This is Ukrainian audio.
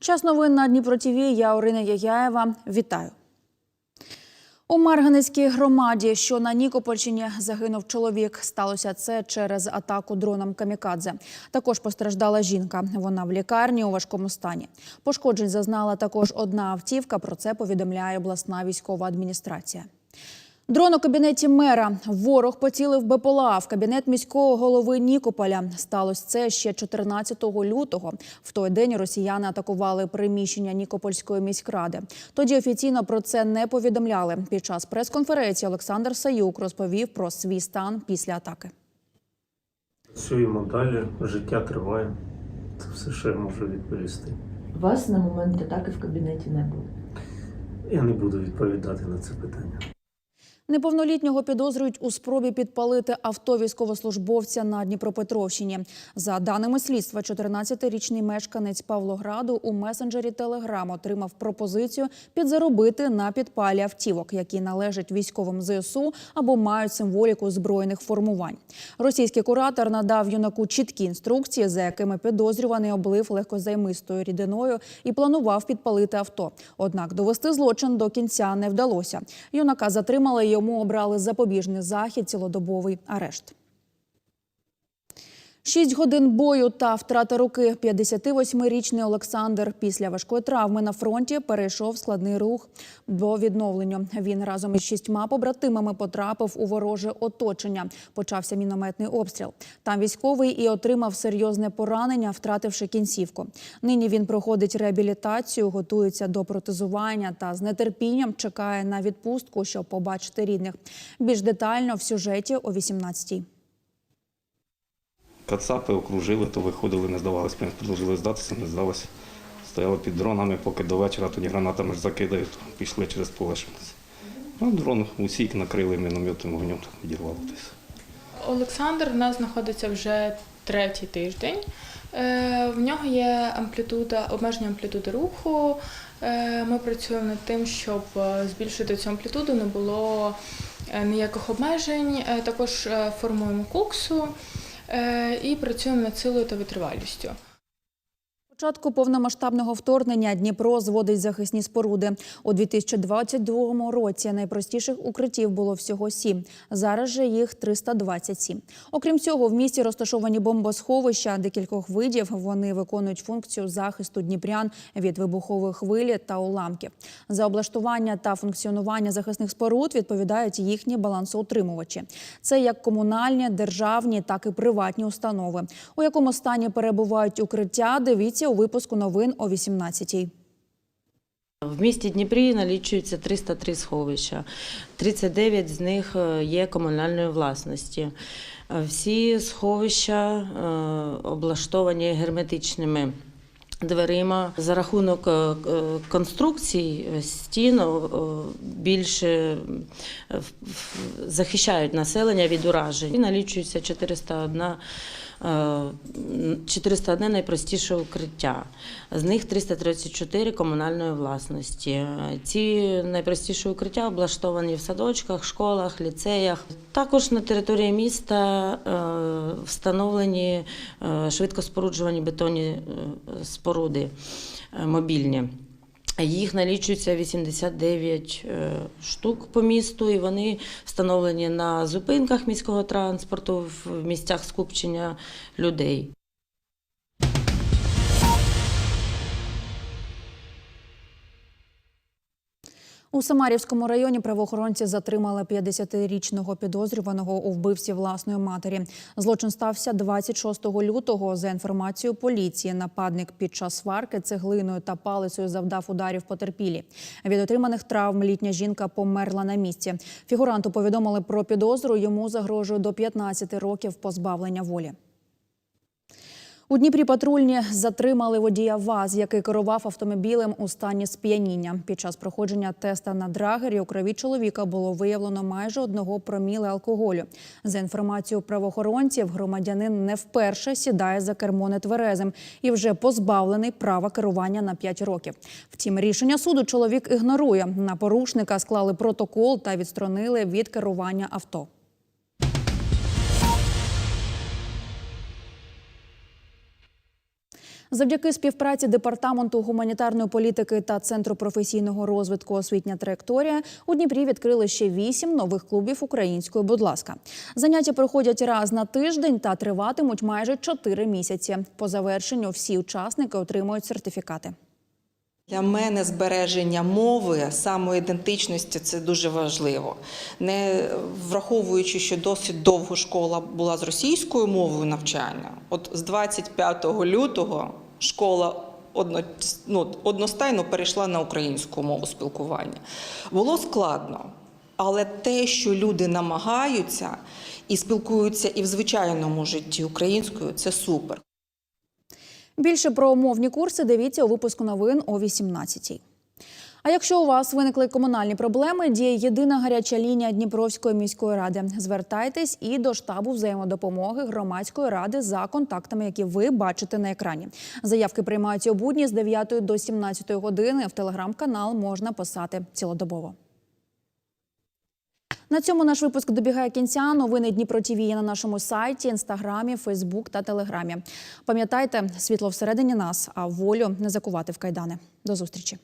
Час новин на Дніпро ТВ. Я Орина Яяєва. Вітаю. У Марганецькій громаді, що на Нікопольщині загинув чоловік. Сталося це через атаку дроном камікадзе. Також постраждала жінка. Вона в лікарні у важкому стані. Пошкоджень зазнала також одна автівка. Про це повідомляє обласна військова адміністрація. Дрон у кабінеті мера. Ворог поцілив БПЛА в кабінет міського голови Нікополя. Сталося це ще 14 лютого. В той день росіяни атакували приміщення Нікопольської міськради. Тоді офіційно про це не повідомляли. Під час прес-конференції Олександр Саюк розповів про свій стан після атаки. Працюємо далі, життя триває. Це все, що я можу відповісти. Вас на момент атаки в кабінеті не було. Я не буду відповідати на це питання. Неповнолітнього підозрюють у спробі підпалити авто військовослужбовця на Дніпропетровщині. За даними слідства, 14-річний мешканець Павлограду у месенджері Телеграм отримав пропозицію підзаробити на підпалі автівок, які належать військовим ЗСУ або мають символіку збройних формувань. Російський куратор надав юнаку чіткі інструкції, за якими підозрюваний облив легкозаймистою рідиною і планував підпалити авто. Однак довести злочин до кінця не вдалося. Юнака затримали і йому обрали запобіжний захід, цілодобовий арешт. Шість годин бою та втрата руки. 58-річний Олександр після важкої травми на фронті перейшов складний рух до відновлення. Він разом із шістьма побратимами потрапив у вороже оточення. Почався мінометний обстріл. Там військовий і отримав серйозне поранення, втративши кінцівку. Нині він проходить реабілітацію, готується до протезування та з нетерпінням чекає на відпустку, щоб побачити рідних. Більш детально в сюжеті о 18-й. Кацапи окружили, то виходили, не здавалися. Продовжили здатися, не здалося. Стояли під дронами, поки до вечора тоді гранатами ж закидають, пішли через поле. Ну, дрон усік накрили мінометним вогнем, відірвало десь. Олександр у нас знаходиться вже третій тиждень. Е, В нього є амплітуда, обмеження амплітуди руху. Е, Ми працюємо над тим, щоб е, збільшити цю амплітуду, не було ніяких обмежень. Також формуємо куксу і працюємо над силою та витривалістю. Початку повномасштабного вторгнення Дніпро зводить захисні споруди. У 2022 році найпростіших укриттів було всього сім. Зараз же їх 327. Окрім цього, в місті розташовані бомбосховища декількох видів. Вони виконують функцію захисту дніпрян від вибухової хвилі та уламків. За облаштування та функціонування захисних споруд відповідають їхні балансоутримувачі. Це як комунальні, державні, так і приватні установи. У якому стані перебувають укриття, дивіться у випуску новин о 18-й. В місті Дніпрі налічується 303 сховища. 39 з них е, є комунальної власності. Е, Всі сховища е, облаштовані герметичними. Дверима за рахунок е, е, конструкцій е, стін більше захищають населення від уражень. І налічується 401 е, 401 найпростіше укриття. З них 334 комунальної власності. Ці найпростіші укриття облаштовані в садочках, школах, ліцеях. Також на території міста встановлені швидкоспоруджувані бетонні е, споруди е, мобільні. Їх налічується 89 е, штук по місту, і вони встановлені на зупинках міського транспорту, в місцях скупчення людей. У Самарівському районі правоохоронці затримали 50-річного підозрюваного у вбивстві власної матері. Злочин стався 26 лютого. За інформацією поліції, нападник під час сварки цеглиною та палицею завдав ударів потерпілі. Від отриманих травм літня жінка померла на місці. Фігуранту повідомили про підозру. Йому загрожує до 15 років позбавлення волі. У Дніпрі патрульні затримали водія ВАЗ, який керував автомобілем у стані сп'яніння. Під час проходження теста на драгері у крові чоловіка було виявлено майже одного проміли алкоголю. За інформацією правоохоронців, громадянин не вперше сідає за кермо нетверезим і вже позбавлений права керування на 5 років. Втім, рішення суду чоловік ігнорує. На порушника склали протокол та відсторонили від керування авто. Завдяки співпраці департаменту гуманітарної політики та центру професійного розвитку освітня траєкторія у Дніпрі відкрили ще вісім нових клубів української. Будь ласка, заняття проходять раз на тиждень та триватимуть майже чотири місяці. По завершенню всі учасники отримують сертифікати. Для мене збереження мови, самоідентичності це дуже важливо. Не враховуючи, що досить довго школа була з російською мовою навчання, от з 25 лютого школа одно, ну, одностайно перейшла на українську мову спілкування. Було складно, але те, що люди намагаються і спілкуються і в звичайному житті українською, це супер. Більше про мовні курси дивіться у випуску новин о 18-й. А якщо у вас виникли комунальні проблеми, діє єдина гаряча лінія Дніпровської міської ради. Звертайтесь і до штабу взаємодопомоги громадської ради за контактами, які ви бачите на екрані. Заявки приймаються у будні з 9 до 17 години. В телеграм-канал можна писати цілодобово. На цьому наш випуск добігає кінця. Новини Дніпро ТІВІ є на нашому сайті, інстаграмі, Фейсбук та Телеграмі. Пам'ятайте, світло всередині нас, а волю не закувати в кайдани. До зустрічі.